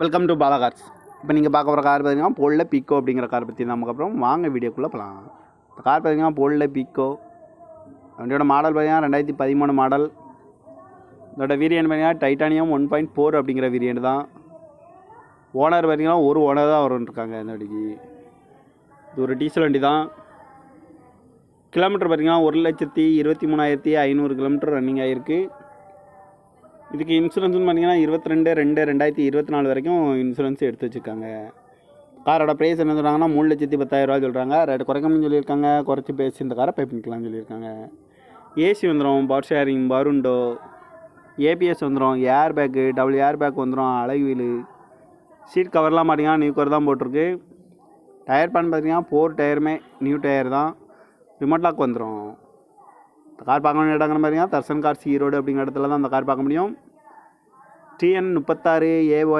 Welcome to Bala cars இப்போ நீங்கள் பார்க்க போகிற கார் பார்த்தீங்கன்னா போல்ல பிக்கோ அப்படிங்கிற கார் பற்றி நமக்கு அப்புறம் வாங்க வீடியோக்குள்ளே போகலாம் இந்த கார் பார்த்தீங்கன்னா போல்ல பிக்கோ வண்டியோட மாடல் பார்த்தீங்கன்னா ரெண்டாயிரத்தி பதிமூணு மாடல் இதோட வீரியன் பார்த்தீங்கன்னா டைட்டானியம் ஒன் பாயிண்ட் ஃபோர் அப்படிங்கிற வீரியன் தான். ஓனர் பார்த்தீங்கன்னா ஒரு ஓனர் தான் வரும்னு இருக்காங்க இந்த வண்டிக்கு. இது ஒரு டீசல் வண்டி தான். கிலோமீட்டர் பார்த்தீங்கன்னா ஒரு லட்சத்தி இருபத்தி மூணாயிரத்தி ஐநூறு கிலோமீட்டர் ரன்னிங் ஆகிருக்கு இதுக்கு இன்சூரன்ஸ்னு பார்த்தீங்கன்னா இருபத்தி ரெண்டு ரெண்டு ரெண்டாயிரத்தி இருபத்தி நாலு வரைக்கும் இன்சூரன்ஸ் எடுத்து வச்சுருக்காங்க. காரோட ப்ரைஸ் என்ன சொல்கிறாங்கன்னா மூணு லட்சத்தி பத்தாயிரரூவா சொல்கிறாங்க ரேட்டு குறைக்கணும்னு சொல்லியிருக்காங்க. குறைச்சி பேசி இந்த காரை பே பண்ணிக்கலாம்னு சொல்லியிருக்காங்க. ஏசி வந்துடும் பவர் ஷேரிங் பருண்டோ ஏபிஎஸ் வந்துடும் air bag double air bag வந்துடும் அலைவீல் சீட் கவர்லாம் பார்த்தீங்கன்னா நியூ கவர் தான் போட்டிருக்கு. டயர் பேன் பார்த்தீங்கன்னா ஃபோர் டயருமே நியூ டயர் தான். ரிமோட் லாக் வந்துடும் இந்த கார் பார்க்க வேண்டிய இடங்கிற மாதிரிங்க தர்சன் கார்ஸ் ஈரோடு அப்படிங்கிற இடத்துல தான் அந்த கார் பார்க்க முடியும். டிஎன் முப்பத்தாறு ஏஒய்